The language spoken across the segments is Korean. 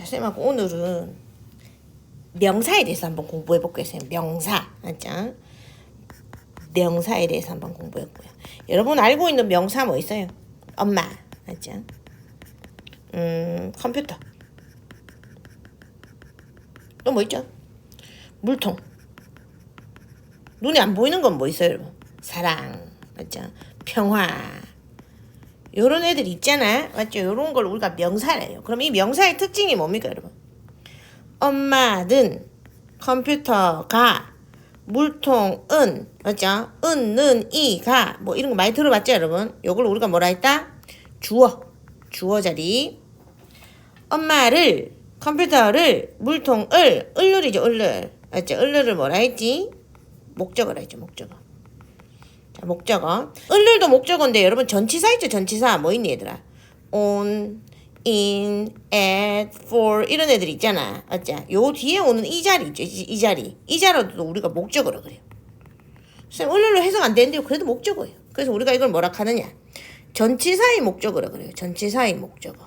자, 쌤하고 오늘은 명사에 대해서 한번 공부해 볼게요, 쌤. 명사. 맞죠? 명사에 대해서 한번 공부했고요. 여러분 알고 있는 명사 뭐 있어요? 엄마. 맞죠? 음, 컴퓨터. 또 뭐 있죠? 물통. 눈에 안 보이는 건 뭐 있어요, 여러분? 사랑. 맞죠? 평화. 요런 애들 있잖아. 맞죠? 요런 걸 우리가 명사래요. 그럼 이 명사의 특징이 뭡니까, 여러분? 엄마는 컴퓨터가 물통은 맞죠? 은는 이가 뭐 이런 거 많이 들어봤죠, 여러분? 요걸 우리가 뭐라 했다? 주어. 주어 자리. 엄마를 컴퓨터를 물통을 을룰이죠, 을룰. 맞죠? 을룰을 뭐라 했지? 목적어라 했죠, 목적어. 자, 목적어. 을룰도 목적어인데 여러분 전치사 있죠, 전치사. 뭐 있니 얘들아? on, in, at, for 이런 애들 있잖아. 맞죠? 요 뒤에 오는 이 자리 있죠, 이, 이 자리. 이 자리도 우리가 목적어라 그래요. 선생님, 을룰로 해석 안 되는데요. 그래도 목적어예요. 그래서 우리가 이걸 뭐라 하느냐? 전치사의 목적어라 그래요. 전치사의 목적어.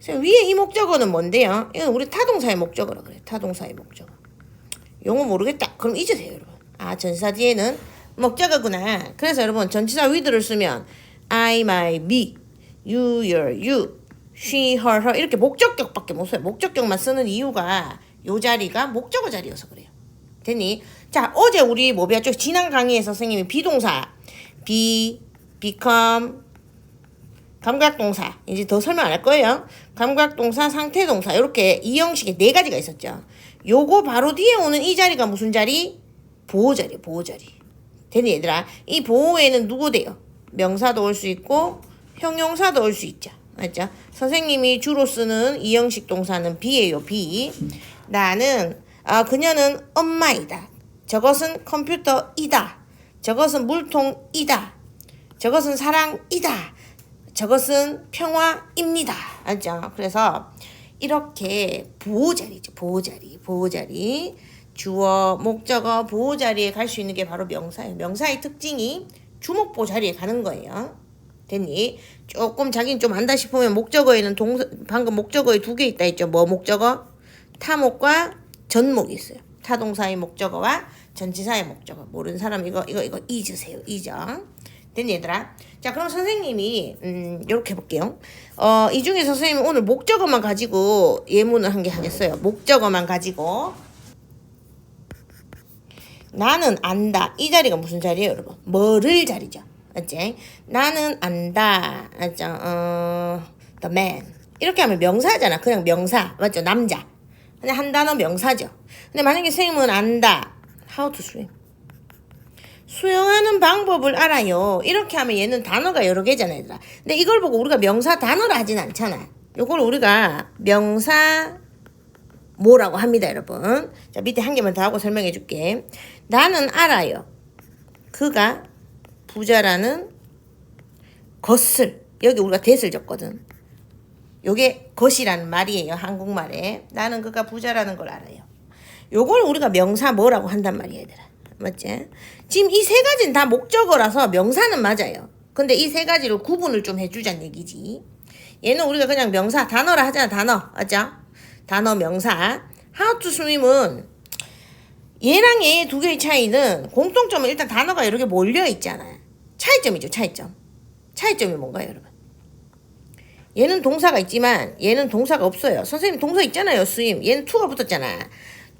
선생님, 위에 이 목적어는 뭔데요? 이건 우리 타동사의 목적어라 그래요. 타동사의 목적어. 용어 모르겠다. 그럼 잊으세요, 여러분. 아, 전치사 뒤에는 목적어구나. 그래서 여러분, 전치사 위드를 쓰면 I, my, me, you, your, you, she, her, her 이렇게 목적격밖에 못 써요. 목적격만 쓰는 이유가 요 자리가 목적어 자리여서 그래요. 됐니? 자, 어제 우리 뭐 배웠죠? 지난 강의에서 선생님이 비동사, be, become, 감각동사 이제 더 설명 안 할 거예요. 감각동사, 상태동사 이렇게 이 형식의 네 가지가 있었죠. 요거 바로 뒤에 오는 이 자리가 무슨 자리? 보호 자리, 보호 자리. 되니 얘들아? 이 보호에는 누구 돼요? 명사도 올 수 있고 형용사도 올 수 있죠. 맞죠? 선생님이 주로 쓰는 이 형식 동사는 비예요, 비. 나는 아 그녀는 엄마이다. 저것은 컴퓨터이다. 저것은 물통이다. 저것은 사랑이다. 저것은 평화입니다. 알죠? 그래서 이렇게 보호자리죠. 보호자리. 보호자리. 주어, 목적어, 보호 자리에 갈 수 있는 게 바로 명사예요. 명사의 특징이 주목보 자리에 가는 거예요. 됐니? 조금 자기는 좀 안다 싶으면 목적어에는 동사, 방금 목적어에 두 개 있다 했죠. 뭐 목적어? 타목과 전목이 있어요. 타동사의 목적어와 전치사의 목적어. 모르는 사람 이거 이거 이거 잊으세요. 잊어. 됐니 얘들아? 자 그럼 선생님이 음 이렇게 해 볼게요. 어 이 중에서 선생님 오늘 목적어만 가지고 예문을 한 개 하겠어요. 목적어만 가지고 나는 안다. 이 자리가 무슨 자리예요, 여러분? 뭐를 자리죠. 맞지? 나는 안다. 맞죠? 어, the man. 이렇게 하면 명사잖아. 그냥 명사. 맞죠? 남자. 그냥 한 단어 명사죠. 근데 만약에 선생님은 안다. How to swim. 수영하는 방법을 알아요. 이렇게 하면 얘는 단어가 여러 개잖아요, 얘들아. 근데 이걸 보고 우리가 명사 단어를 하진 않잖아. 요걸 우리가 명사 뭐라고 합니다, 여러분. 자, 밑에 한 개만 더 하고 설명해 줄게. 나는 알아요. 그가 부자라는 것을 여기 우리가 대을 줬거든. 요게 것이라는 말이에요. 한국말에. 나는 그가 부자라는 걸 알아요. 요걸 우리가 명사 뭐라고 한단 말이야, 얘들아. 맞지? 지금 이 세 가지는 다 목적어라서 명사는 맞아요. 근데 이 세 가지를 구분을 좀 해주자는 얘기지. 얘는 우리가 그냥 명사, 단어라 하잖아, 단어. 맞죠? 단어 명사. How to swim은 얘랑 얘의 두 개의 차이는 공통점은 일단 단어가 여러 개 몰려 있잖아. 차이점이죠, 차이점. 차이점이 뭔가요, 여러분? 얘는 동사가 있지만 얘는 동사가 없어요. 선생님 동사 있잖아요, swim. 얘는 to가 붙었잖아.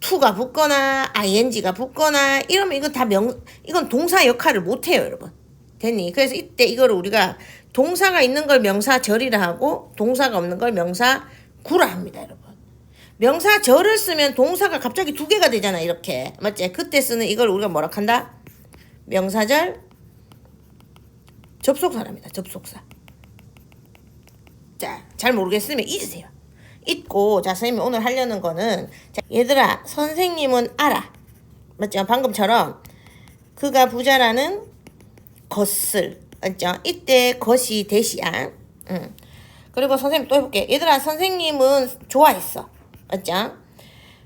to가 붙거나 ing가 붙거나 이러면 이건 다 명, 이건 동사 역할을 못 해요, 여러분. 됐니? 그래서 이때 이거를 우리가 동사가 있는 걸 명사 절이라 하고 동사가 없는 걸 명사 구라 합니다, 여러분. 명사 절을 쓰면 동사가 갑자기 두 개가 되잖아, 이렇게. 맞지? 그때 쓰는 이걸 우리가 뭐라 한다? 명사절 접속사랍니다, 접속사. 자, 잘 모르겠으면 잊으세요. 잊고, 자, 선생님이 오늘 하려는 거는, 자, 얘들아, 선생님은 알아. 맞죠? 방금처럼, 그가 부자라는 것을, 맞죠? 이때 것이 대시야. 응. 그리고 선생님 또 해볼게. 얘들아, 선생님은 좋아했어. 맞죠?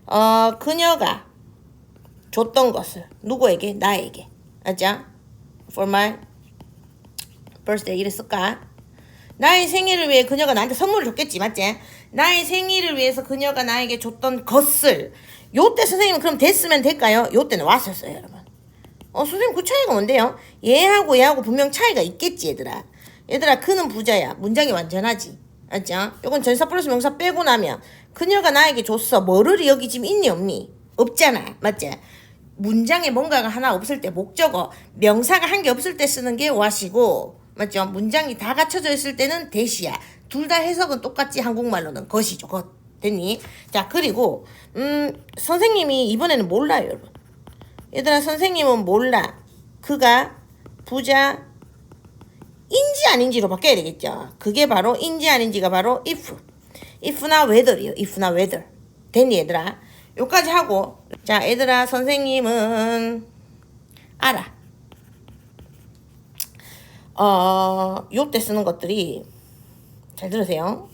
어, 그녀가 줬던 것을, 누구에게? 나에게. 맞죠? For my birthday 이랬을까? 나의 생일을 위해 그녀가 나한테 선물을 줬겠지, 맞지? 나의 생일을 위해서 그녀가 나에게 줬던 것을 요때 선생님은 그럼 됐으면 될까요? 요때는 왔었어요, 여러분. 어, 선생님 그 차이가 뭔데요? 얘하고 얘하고 분명 차이가 있겠지, 얘들아. 얘들아, 그는 부자야. 문장이 완전하지. 알죠? 요건 전사 플러스 명사 빼고 나면 그녀가 나에게 줬어. 뭐를 여기 지금 있니 없니? 없잖아. 맞지? 문장에 뭔가가 하나 없을 때 목적어, 명사가 한개 없을 때 쓰는 게 what이고 맞죠? 문장이 다 갖춰져 있을 때는 대시야. 둘 다 해석은 똑같지 한국말로는 것이죠. 것. 됐니? 자, 그리고 음, 선생님이 이번에는 몰라요, 여러분. 얘들아, 선생님은 몰라. 그가 부자 인지 아닌지로 바뀌어야 되겠죠. 그게 바로 인지 아닌지가 바로 if. If나 whether이요. if나 whether. 됐니 얘들아? 요까지 하고 자 얘들아 선생님은 알아. 어 요때 쓰는 것들이 잘 들으세요.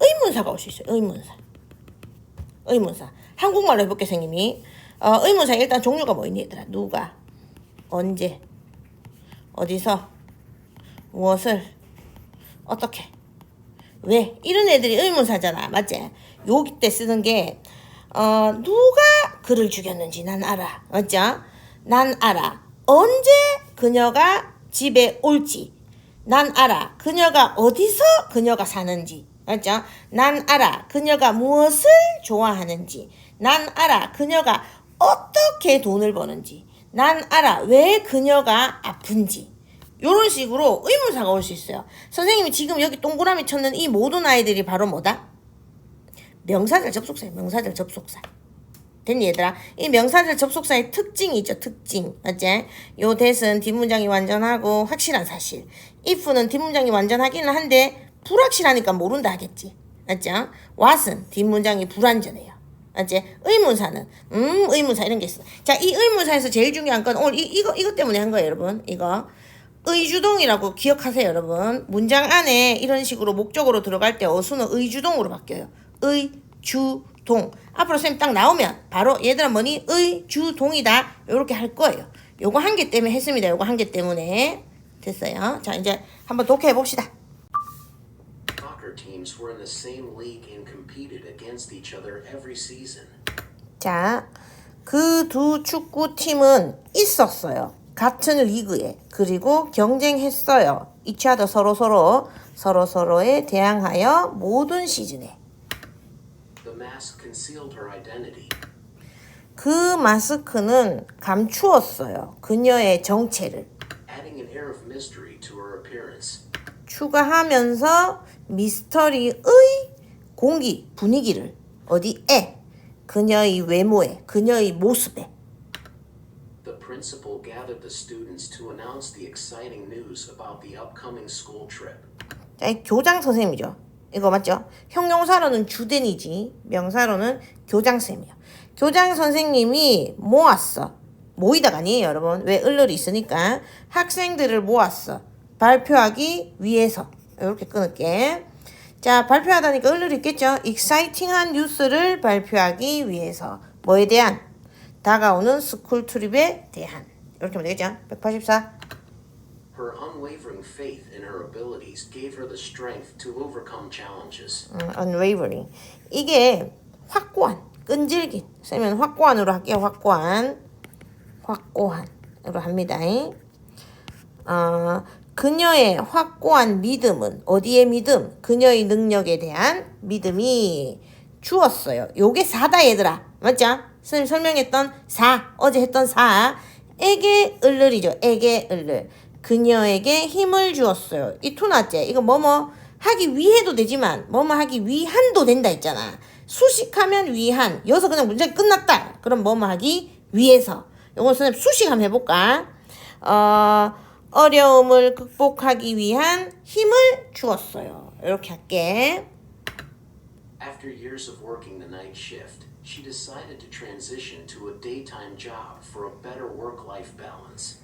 의문사가 올 수 있어요. 의문사. 의문사. 한국말로 해볼게 선생님이. 어, 의문사 일단 종류가 뭐 있니 얘들아? 누가? 언제? 어디서? 무엇을? 어떻게? 왜? 이런 애들이 의문사잖아. 맞지? 여기 때 쓰는 게, 어, 누가 그를 죽였는지 난 알아. 맞죠? 난 알아. 언제 그녀가 집에 올지. 난 알아. 그녀가 어디서 그녀가 사는지. 맞죠? 난 알아. 그녀가 무엇을 좋아하는지. 난 알아. 그녀가 어떻게 돈을 버는지. 난 알아. 왜 그녀가 아픈지. 요런 식으로 의문사가 올 수 있어요. 선생님이 지금 여기 동그라미 쳤는 이 모든 아이들이 바로 뭐다? 명사절 접속사예요. 명사절 접속사. 됐니 얘들아? 이 명사절 접속사의 특징이 있죠. 특징. 맞지? 요 that은 뒷문장이 완전하고 확실한 사실. if는 뒷문장이 완전하기는 한데 불확실하니까 모른다 하겠지. 맞죠? what은 뒷문장이 불완전해요. 맞지? 의문사는 음 의문사 이런 게 있어. 자, 이 의문사에서 제일 중요한 건 오늘 이, 이거 이것 때문에 한 거예요, 여러분. 이거 의주동이라고 기억하세요, 여러분. 문장 안에 이런 식으로 목적으로 들어갈 때 어수는 의주동으로 바뀌어요. 의주동. 앞으로 쌤 딱 나오면 바로 얘들아 뭐니? 의주동이다. 이렇게 할 거예요. 요거 한 개 때문에 했습니다. 요거 한 개 때문에 됐어요. 자, 이제 한번 독해해 봅시다. 자, 그 두 축구팀은 있었어요. 같은 리그에. 그리고 경쟁했어요. each other 서로서로, 서로서로에 대항하여 모든 시즌에. 그 마스크는 감추었어요. 그녀의 정체를. 추가하면서 미스터리의 공기, 분위기를 어디에? 그녀의 외모에, 그녀의 모습에. Principal gathered the students to announce the exciting news about the upcoming school trip. 자, 이 교장 선생님이죠. 이거 맞죠? 형용사로는 주den이지 명사로는 교장 쌤이요. 교장 선생님이 모았어. 모이다가 아니에요, 여러분. 왜 을을이 있으니까 학생들을 모았어. 발표하기 위해서. 이렇게 끊을게. 자, 발표하다니까 을을이 있겠죠? 익사이팅한 뉴스를 발표하기 위해서. 뭐에 대한? 다가오는 스쿨 트립에 대한. 이렇게 하면 되겠죠? 184. Her unwavering faith in her abilities gave her the strength to overcome challenges. 음, unwavering. 이게 확고한, 끈질긴. 쓰면 확고한으로 할게요. 확고한. 확고한으로 합니다. 어, 그녀의 확고한 믿음은 어디의 믿음? 그녀의 능력에 대한 믿음이 주었어요. 요게 사다 얘들아. 맞죠? 선생님 설명했던 사, 어제 했던 사. 에게 을르리죠. 에게 을르. 그녀에게 힘을 주었어요. 이 투나째. 이거 뭐뭐 하기 위해도 되지만 뭐뭐 하기 위한도 된다 했잖아. 수식하면 위한. 여기서 그냥 문제 끝났다. 그럼 뭐뭐 하기 위해서. 요거 선생님 수식 한번 해볼까? 어, 어려움을 극복하기 위한 힘을 주었어요. 이렇게 할게. After years of working the night shift, she decided to transition to a daytime job for a better work-life balance.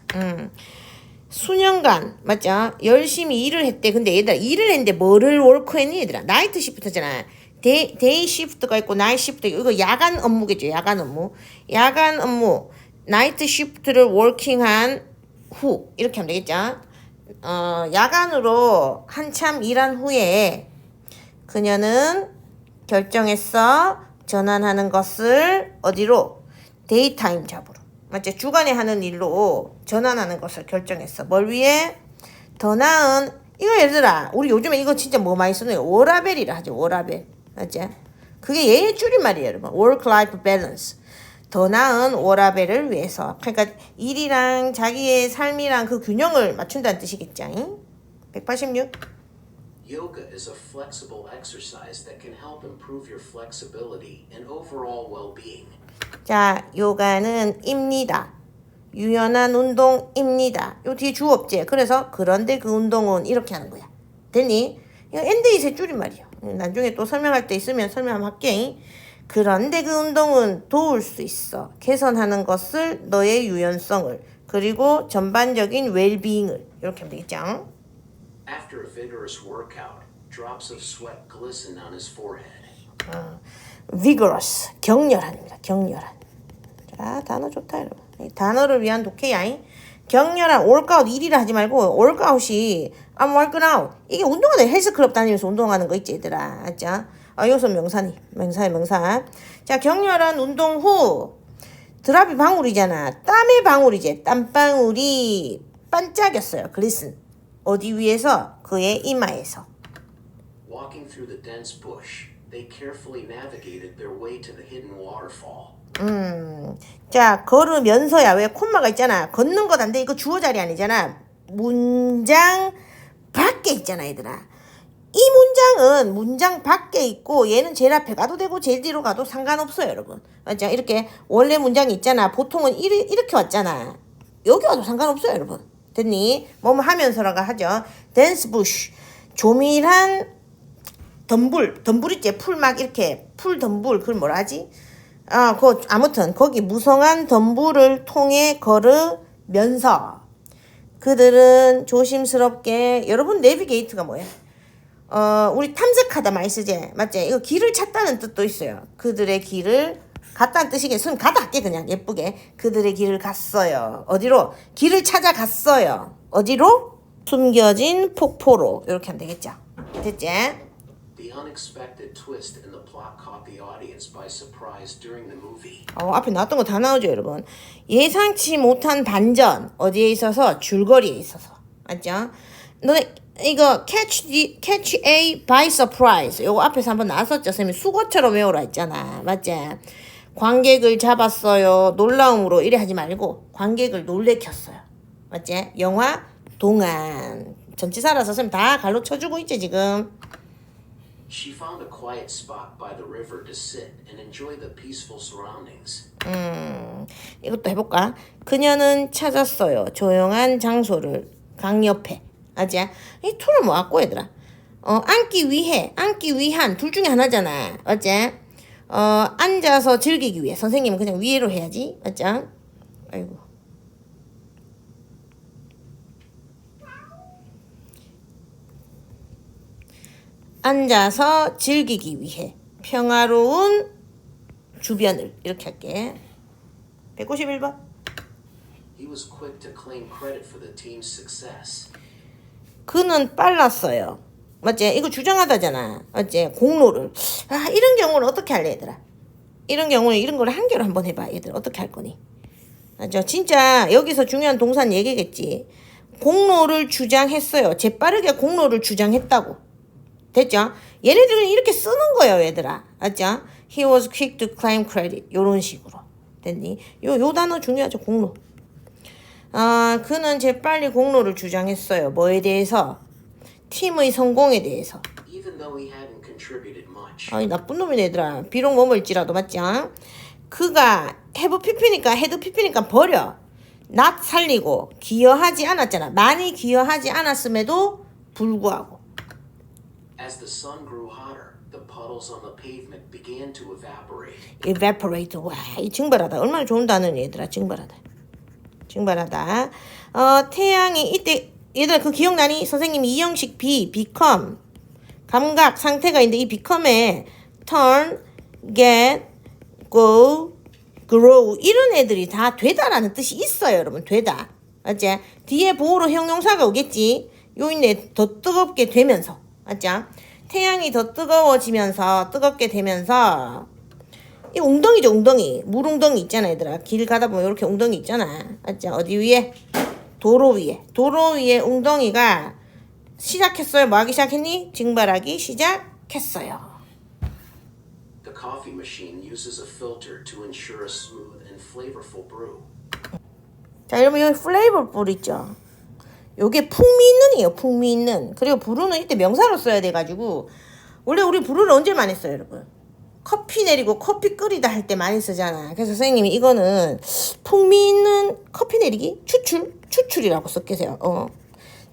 수년간 맞죠? 열심히 일을 했대. 근데 얘들아 일을 했는데 뭐를 월크했니 얘들아? 나이트 시프트잖아. 데이, 데이 시프트가 있고 나이트 시프트 이거 야간 업무겠죠. 야간 업무. 야간 업무. 나이트 시프트를 워킹한 후 이렇게 하면 되겠죠? 어, 야간으로 한참 일한 후에 그녀는 결정했어 전환하는 것을 어디로? 데이타임 잡으로 맞지? 주간에 하는 일로 전환하는 것을 결정했어. 뭘 위해? 더 나은 이거 얘들아 우리 요즘에 이거 진짜 뭐 많이 쓰는 거 워라벨이라 하죠 워라벨 맞지? 그게 얘의 줄임말이에요 여러분. Work life balance. 더 나은 워라벨을 위해서. 그러니까 일이랑 자기의 삶이랑 그 균형을 맞춘다는 뜻이겠죠 186 Yoga is a flexible exercise that can help improve your flexibility and overall well being. 자, 요가는 입니다. 유연한 운동입니다. 요 뒤에 주어없지. 그래서 그런데 그 운동은 이렇게 하는 거야. 됐니? 이거 엔드잇의 줄임말이야. 나중에 또 설명할 때 있으면 설명하면 할게. 그런데 그 운동은 도울 수 있어. 개선하는 것을 너의 유연성을 그리고 전반적인 웰비잉을 이렇게 하면 되겠죠. After a vigorous workout, drops of sweat glisten on his forehead. vigorous 격렬한입니다. 격렬한. 자 단어 좋다 여러분. 이 단어를 위한 독해야. 격렬한 월크아웃 일이라 하지 말고 월크아웃이 I'm working out 이게 운동하는 헬스 클럽 다니면서 운동하는 거 있지 얘들아. 아 이것은 명사니 명사의 명사. 자 격렬한 운동 후 드랍이 방울이잖아. 땀의 방울이지. 땀방울이 반짝였어요. 글리슨. 어디 위에서? 그의 이마에서. Walking through the dense bush, they carefully navigated their way to the hidden waterfall. 자, 걸으면서야 왜 콤마가 있잖아. 걷는 것 안 돼. 이거 주어 자리 아니잖아. 문장 밖에 있잖아, 얘들아. 이 문장은 문장 밖에 있고 얘는 제일 앞에 가도 되고 제일 뒤로 가도 상관없어요, 여러분. 맞죠? 이렇게 원래 문장이 있잖아. 보통은 이리, 이렇게 왔잖아. 여기 와도 상관없어요, 여러분. 됐니? 뭐뭐 하면서라고 하죠. 댄스 부쉬. 조밀한 덤불, 덤불 있지? 풀 막 이렇게 풀 덤불 그걸 뭐라 하지? 아, 그 아무튼 거기 무성한 덤불을 통해 걸으면서 그들은 조심스럽게 여러분 내비게이트가 뭐야? 어, 우리 탐색하다 많이 쓰지? 맞지? 이거 길을 찾다는 뜻도 있어요. 그들의 길을 갔다는 뜻이겠 손 가다 할게 그냥 예쁘게 그들의 길을 갔어요. 어디로? 길을 찾아갔어요. 어디로? 숨겨진 폭포로 이렇게 하면 되겠죠? 됐지? The unexpected twist in the plot caught the audience by surprise during the movie. 어, 앞에 나왔던 거 다 나오죠, 여러분. 예상치 못한 반전 어디에 있어서 줄거리에 있어서 맞죠? 너네 이거 catch the, catch a by surprise 요거 앞에서 한번 나왔었죠, 쌤이 수거처럼 외우라 했잖아, 맞지? 관객을 잡았어요, 놀라움으로 이래 하지 말고 관객을 놀래켰어요, 맞지? 영화 동안 전치사라서 쌤다 갈로 쳐주고 있지 지금. She found a quiet spot by the river to sit and enjoy the peaceful surroundings. 이것도 해볼까? 그녀는 찾았어요. 조용한 장소를 강 옆에. 아지? 이 툴을 모았고 얘들아. 어 앉기 위해, 앉기 위한 둘 중에 하나잖아. 어째? 어 앉아서 즐기기 위해. 선생님은 그냥 위에로 해야지. 맞죠? 아이고. 앉아서 즐기기 위해 평화로운 주변을 이렇게 할게. 151번. He was quick to claim credit for the team's success. 그는 빨랐어요. 맞지? 이거 주장하다잖아. 맞지? 공로를. 아, 이런 경우는 어떻게 할래, 얘들아? 이런 경우는 이런 걸한 개로 한번 해봐, 얘들. 어떻게 할 거니? 맞죠? 진짜 여기서 중요한 동사는 얘기겠지. 공로를 주장했어요. 재빠르게 공로를 주장했다고. 됐죠? 얘네들은 이렇게 쓰는 거예요, 얘들아. 맞죠? He was quick to claim credit. 요런 식으로. 됐니? 요, 요 단어 중요하죠, 공로. 아, 그는 재빨리 공로를 주장했어요. 뭐에 대해서? 팀의 성공에 대해서. 아이, 나쁜 놈이네, 얘들아. 비록 머물지라도, 맞지? 아? 그가 해부 피피니까, 헤드 피피니까 버려. 낫 살리고, 기여하지 않았잖아. 많이 기여하지 않았음에도 불구하고. Evaporate. 와, 이 증발하다. 얼마나 좋은 단어니, 얘들아. 증발하다. 증발하다. 어, 태양이 이때, 얘들아, 그 기억나니? 선생님이 이형식 B, become. 감각, 상태가 있는데 이 become에 turn, get, go, grow. 이런 애들이 다 되다라는 뜻이 있어요, 여러분. 되다. 맞지? 뒤에 보호로 형용사가 오겠지. 요 있네. 더 뜨겁게 되면서. 맞죠? 태양이 더 뜨거워지면서 뜨겁게 되면서 이 웅덩이죠 웅덩이 물웅덩이 있잖아 얘들아 길 가다 보면 이렇게 웅덩이 있잖아 맞죠 어디 위에 도로 위에. 도로 위에 웅덩이가 시작했어요. 뭐 하기 시작했니? 증발하기 시작했어요. The coffee machine uses a filter to ensure a smooth and flavorful brew. 자 여러분 여기 플레이버 불 있죠? 요게 풍미 있는이에요 풍미 있는. 그리고 부르는 이때 명사로 써야 돼 가지고. 원래 우리 부르를 언제 많이 써요 여러분 커피 내리고 커피 끓이다 할 때 많이 쓰잖아 그래서 선생님이 이거는 풍미 있는 커피 내리기 추출 추출이라고 썼겠어요 어.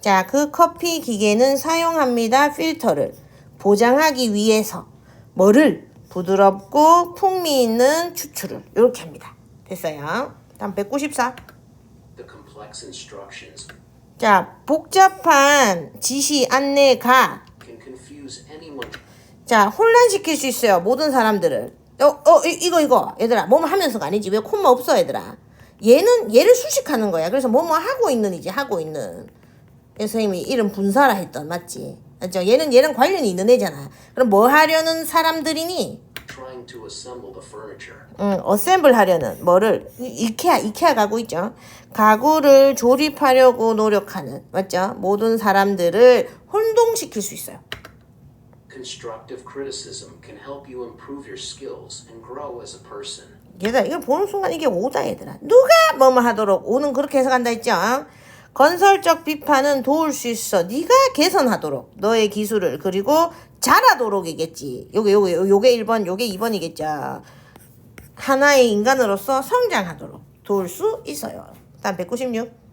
자, 그 커피 기계는 사용합니다. 필터를 보장하기 위해서 뭐를 부드럽고 풍미 있는 추출을 이렇게 합니다. 됐어요. 다음 194. The complex instructions 자, 복잡한 지시 안내가 자, 혼란시킬 수 있어요. 모든 사람들을. 어, 어, 이, 이거, 이거. 얘들아, 뭐뭐 하면서가 아니지. 왜 콤마 없어, 얘들아. 얘는, 얘를 수식하는 거야. 그래서 뭐뭐 하고 있는 이지, 하고 있는. 그래서 선생님이 이름 분사라 했던, 맞지? 맞죠? 얘는, 얘는 관련이 있는 애잖아. 그럼 뭐 하려는 사람들이니? trying to assemble the furniture. 응, 어셈블 하려는, 뭐를, 이- 이케아, 이케아 가구 있죠? 가구를 조립하려고 노력하는, 맞죠? 모든 사람들을 혼동시킬 수 있어요. Constructive criticism can help you improve your skills and grow as a person. 얘들아 이걸 보는 순간 이게 오다 얘들아 누가 뭐뭐 하도록 오는 그렇게 해석한다 했죠 건설적 비판은 도울 수 있어 네가 개선하도록 너의 기술을 그리고 잘하도록이겠지 요게 요게 요게 1번 요게 2번이겠죠 하나의 인간으로서 성장하도록 도울 수 있어요 다음 196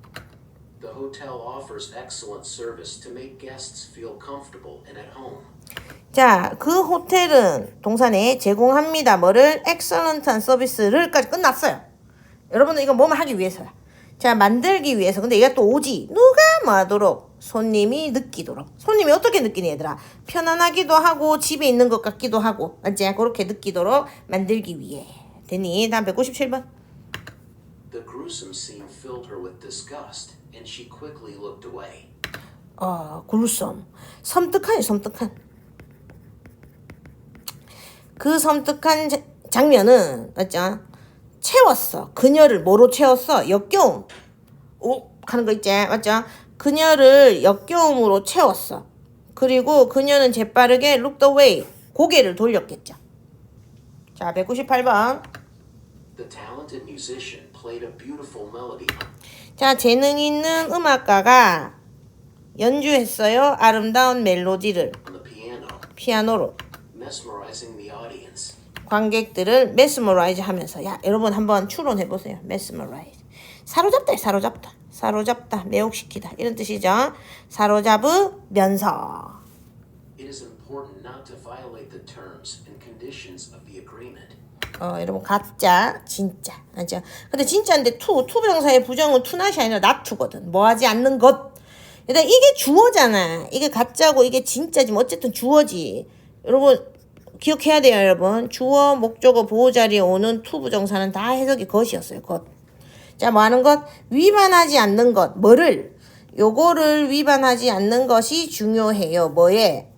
The hotel offers excellent service to make guests feel comfortable and at home. 자, 그 호텔은 동산에 제공합니다. 뭐를? 엑설런트한 서비스를까지 끝났어요. 여러분들 이거 뭐만 하기 위해서야. 자, 만들기 위해서. 근데 얘가 또 오지. 누가 뭐 하도록? 손님이 느끼도록. 손님이 어떻게 느끼니 얘들아? 편안하기도 하고 집에 있는 것 같기도 하고. 맞지? 그렇게 느끼도록 만들기 위해. 됐니? 다음 197번. The gruesome scene filled her with disgust, and she quickly looked away. 어, 굴섬. 섬뜩하니 섬뜩한. 그 섬뜩한 자- 장면은 맞죠? 채웠어. 그녀를 뭐로 채웠어? 역겨움. 오 하는 거 있지? 맞죠? 그녀를 역겨움으로 채웠어. 그리고 그녀는 재빠르게 looked away. 고개를 돌렸겠죠. 자, 198번. The talented musician played a beautiful melody 자, 재능 있는 음악가가 연주했어요. 아름다운 멜로디를 피아노로. 관객들을 메스머라이즈 하면서 야 여러분 한번 추론해 보세요. 메스머라이즈 사로잡다 사로잡다 사로잡다 매혹시키다 이런 뜻이죠. 사로잡으면서. 어 여러분 가짜 진짜 알죠? 근데 진짜인데 투 투부정사의 부정은 투낫이 아니라 나투거든. 뭐 하지 않는 것. 일단 이게 주어잖아. 이게 가짜고 이게 진짜지. 뭐 어쨌든 주어지. 여러분 기억해야 돼요, 여러분. 주어, 목적어, 보호 자리에 오는 투 부정사는 다 해석이 것이었어요. 것. 자, 뭐 하는 것? 위반하지 않는 것. 뭐를? 요거를 위반하지 않는 것이 중요해요. 뭐에?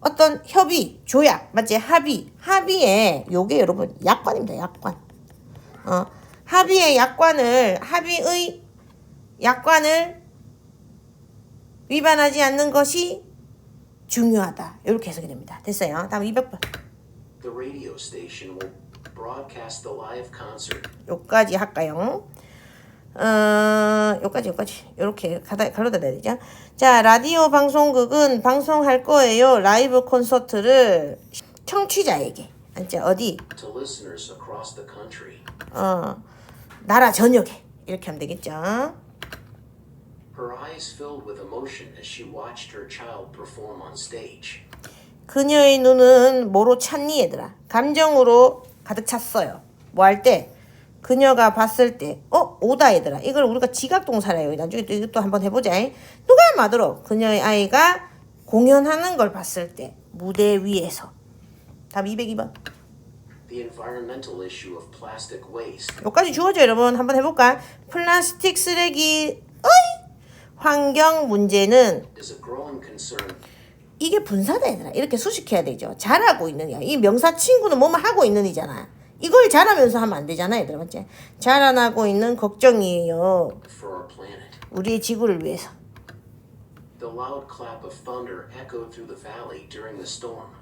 어떤 협의, 조약, 맞지? 합의. 합의에, 요게 여러분, 약관입니다. 약관. 어, 합의의 약관을, 합의의 약관을 위반하지 않는 것이 중요하다. 이렇게 해석이 됩니다. 됐어요. 다음 200번. The radio station will broadcast the live concert 요까지 할까요? 어, 요까지, 요까지. 갈로다 내야 되죠? 자, 라디오 방송국은 방송할 거예요. 라이브 콘서트를 청취자에게. 진짜 어디? to listeners across the country. 어, 나라 전역에. 이렇게 하면 되겠죠? Her eyes filled with emotion as she watched her child perform on stage. 그녀의 눈은 뭐로 찼니, 얘들아? 감정으로 가득 찼어요. 뭐 할 때? 그녀가 봤을 때, 어? 오다, 얘들아. 이걸 우리가 지각동사래요. 나중에 또 이것도 한번 해보자. 누가 말도록 그녀의 아이가 공연하는 걸 봤을 때, 무대 위에서. 답 202번. The environmental issue of plastic waste 여기까지 주어져 여러분 한번 해볼까? 플라스틱 쓰레기 어이 환경 문제는 is a growing concern 이게 분사다 얘들아. 이렇게 수식해야 되죠. 잘하고 있느냐 이 명사 친구는 뭐뭐 하고 있는 이잖아. 이걸 잘하면서 하면 안 되잖아 얘들아. 맞지? 자라나고 있는 걱정이에요. 우리의 지구를 위해서. The loud clap of thunder echoed through the valley during the storm.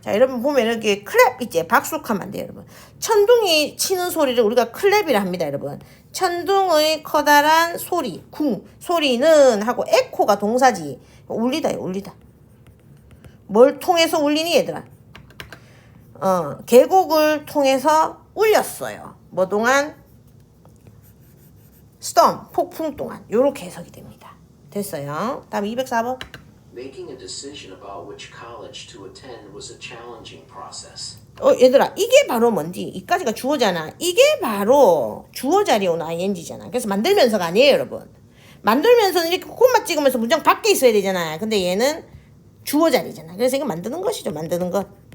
자 여러분 보면 이렇게 클랩 있지? 박수하면 안 돼요 여러분. 천둥이 치는 소리를 우리가 클랩이라 합니다 여러분. 천둥의 커다란 소리 쿵 소리는 하고 에코가 동사지. 울리다요 울리다 뭘 통해서 울리니 얘들아? 어 계곡을 통해서 울렸어요. 뭐 동안? 스톰 폭풍 동안. 요렇게 해석이 됩니다. 됐어요. 다음 204번. Making a decision about which college to attend was a challenging process. 어 얘들아 이게 바로 뭔지? 이까지가 주어잖아. 이게 바로 주어 자리에 온 ing잖아. 그래서 만들면서가 아니에요 여러분. 만들면서는 이렇게 콤마 찍으면서 문장 밖에 있어야 되잖아. 근데 얘는 주어 자리잖아. 그래서 이거 만드는 것이죠 만드는 것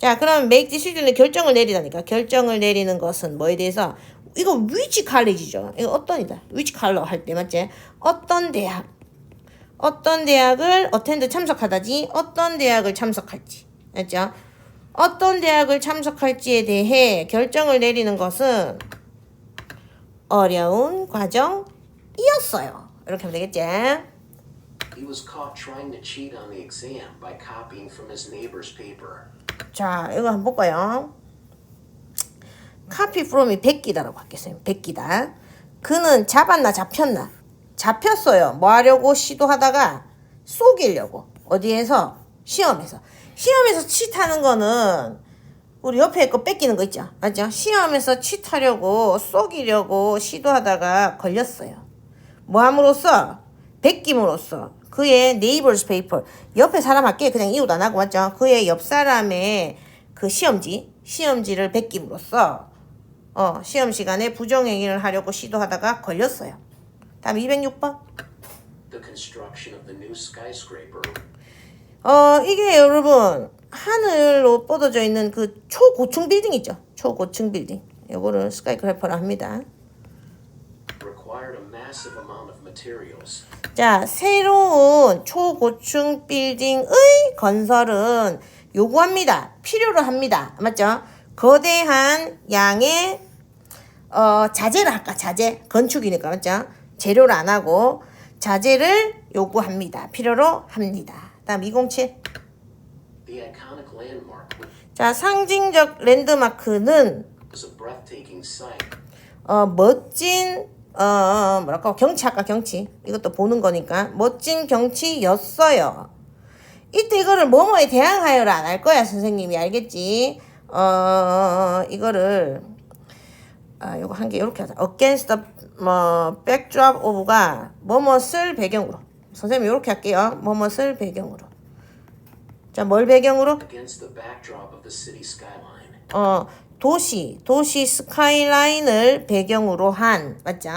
자 그럼 make decision은 결정을 내리다니까. 결정을 내리는 것은 뭐에 대해서? 이거 which college죠. 이거 어떤 이다. which color 할 때 맞지? 어떤 대학? 어떤 대학을 어텐드 참석하다지? 어떤 대학을 참석할지. 알죠? 어떤 대학을 참석할지에 대해 결정을 내리는 것은 어려운 과정이었어요. 이렇게 하면 되겠지? He was caught trying to cheat on the exam by copying from his neighbor's paper. 자, 이거 한번 볼까요? copy from이 베끼다라고 하겠어요. 베끼다. 그는 잡았나 잡혔나? 잡혔어요. 뭐 하려고 시도하다가 속이려고. 어디에서? 시험에서. 시험에서 치타는 거는 우리 옆에 거 뺏기는 거 있죠. 맞죠? 시험에서 치타려고 속이려고 시도하다가 걸렸어요. 뭐 함으로써? 베낌으로써 그의 네이버스 페이퍼 옆에 사람 할게 그냥 이웃 안 하고 맞죠? 그의 옆 사람의 그 시험지 시험지를 베낌으로써 어 시험 시간에 부정행위를 하려고 시도하다가 걸렸어요. 다음 206번. The construction of the new skyscraper 어 이게 여러분 하늘로 뻗어져 있는 그 초고층 빌딩 있죠? 초고층 빌딩. 요거를 스카이크래퍼라 합니다. 자, 새로운 초고층 빌딩의 건설은 요구합니다. 필요로 합니다. 맞죠? 거대한 양의 어, 자재를 할까? 자재. 건축이니까 맞죠? 재료를 안 하고 자재를 요구합니다. 필요로 합니다. 다음 207. The iconic landmark 자, 상징적 랜드마크는. 어, 멋진 어, 뭐랄까 경치 아까 경치 이것도 보는 거니까 멋진 경치였어요. 이때 이거를 뭐뭐에 대항하여를 안 할 거야 선생님이 알겠지? 어 이거를 아 요거 한개 이렇게 하자. Against the 뭐 backdrop of가 뭐뭐을 배경으로 선생님 이렇게 할게요. 뭐뭐을 배경으로. 자 뭘 배경으로? Against the backdrop of the city skyline. 어, 도시, 도시 스카이라인을 배경으로 한, 맞죠?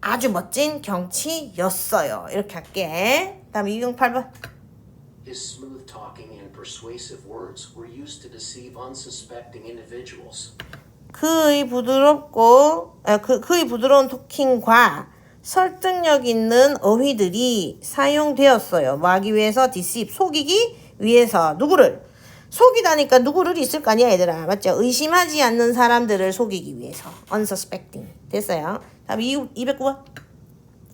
아주 멋진 경치였어요. 이렇게 할게. 다음 208번. His smooth talking and persuasive words were used to deceive unsuspecting individuals. 그의 부드럽고, 아, 그, 그의 부드러운 토킹과 설득력 있는 어휘들이 사용되었어요. 뭐 하기 위해서? deceive, 속이기 위해서. 누구를? 속이다니까 누구를 있을 거 아니야, 얘들아. 맞죠? 의심하지 않는 사람들을 속이기 위해서. unsuspecting. 됐어요. 다음 209번.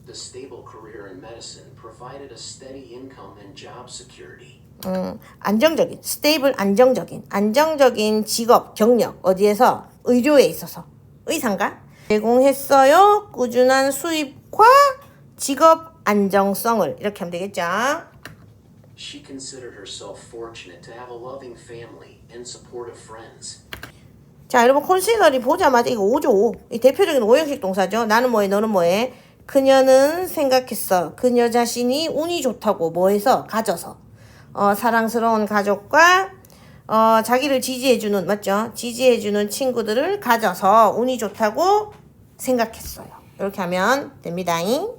The stable career in medicine provided a steady income and job security. 음, 안정적인, 스테이블 안정적인, 안정적인 직업, 경력, 어디에서? 의료에 있어서. 의상가? 제공했어요. 꾸준한 수입과 직업 안정성을. 이렇게 하면 되겠죠? She considered herself fortunate to have a loving family and supportive friends. 자, 여러분, 콘시더리 보자마자 이거 5죠, 5. 이 대표적인 오형식 동사죠. 나는 뭐해, 너는 뭐해. 그녀는 생각했어. 그녀 자신이 운이 좋다고, 뭐해서? 가져서. 어, 사랑스러운 가족과, 어, 자기를 지지해주는, 맞죠? 지지해주는 친구들을 가져서 운이 좋다고 생각했어요. 이렇게 하면 됩니다. 잉?